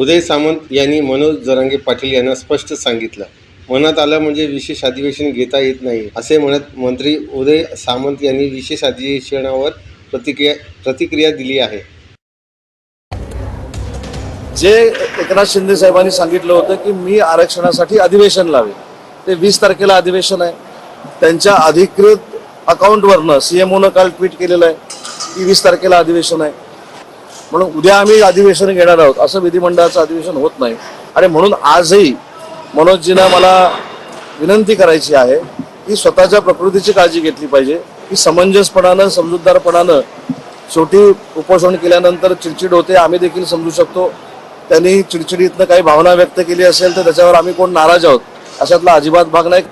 उदय सामंत यांनी मनोज जरांगे पाटील यांना स्पष्ट सांगितलं. मनात आलं म्हणजे विशेष अधिवेशन घेता येत नाही असे म्हणत मंत्री उदय सामंत यांनी विशेष अधिवेशनावर प्रतिक्रिया प्रतिक्रिया दिली आहे. जे एकनाथ शिंदे साहेबांनी सांगितलं होतं की मी आरक्षणासाठी अधिवेशन लावे ते वीस तारखेला अधिवेशन आहे. त्यांच्या अधिकृत अकाउंटवरनं सीएमओनं काल ट्विट केलेलं आहे की वीस तारखेला अधिवेशन आहे. म्हणून उद्या आम्ही अधिवेशन घेणार आहोत. असं विधिमंडळाचं अधिवेशन होत नाही. आणि म्हणून आजही मनोजजीनं मला विनंती करायची आहे की स्वतःच्या प्रकृतीची काळजी घेतली पाहिजे की समंजसपणानं समजूतदारपणानं शेवटी उपोषण केल्यानंतर चिडचिड होते आम्ही देखील समजू शकतो. त्यांनी चिडचिडीतनं काही भावना व्यक्त केली असेल तर त्याच्यावर आम्ही कोण नाराज आहोत? अशातला अजिबात भाग नाही.